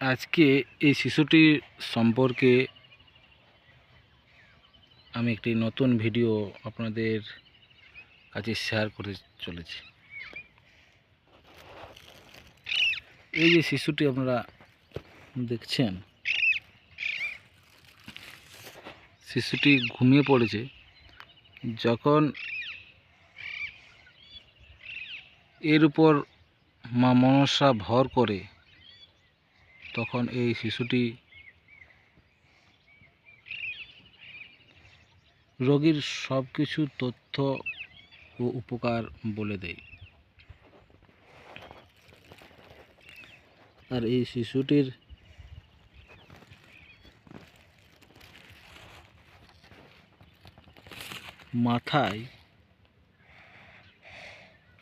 আজকে এই শিশুটির সম্পর্কে আমি একটি নতুন ভিডিও আপনাদের কাছে শেয়ার করতে চলেছি। এই যে শিশুটি আপনারা দেখছেন, শিশুটি ঘুমিয়ে পড়েছে। যখন এর উপর মা মনসা ভর করে তখন এই শিশুটি রোগীর সব কিছু তথ্য ও উপকার বলে দেয়। আর এই শিশুটির মাথায়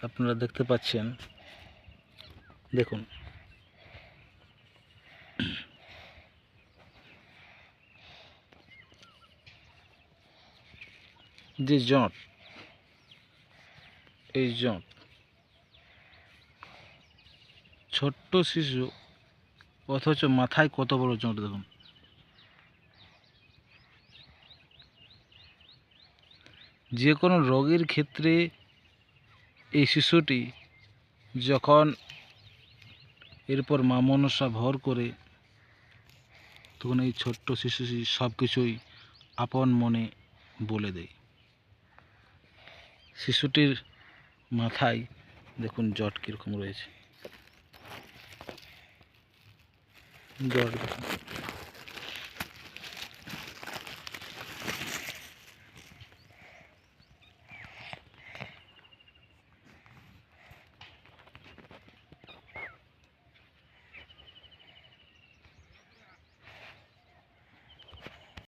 আপনারা দেখতে পাচ্ছেন, দেখুন যে জট এই জট ছোট্ট শিশু, অথচ মাথায় কত বড় জট দেখুন। যে কোনো রোগীর ক্ষেত্রে এই শিশুটি যখন এরপর মা মনসা ভর করে তখন এই ছোট্ট শিশু সব কিছুই আপন মনে বলে দেয়। শিশুটির মাথায় দেখুন জট কীরকম রয়েছে। জট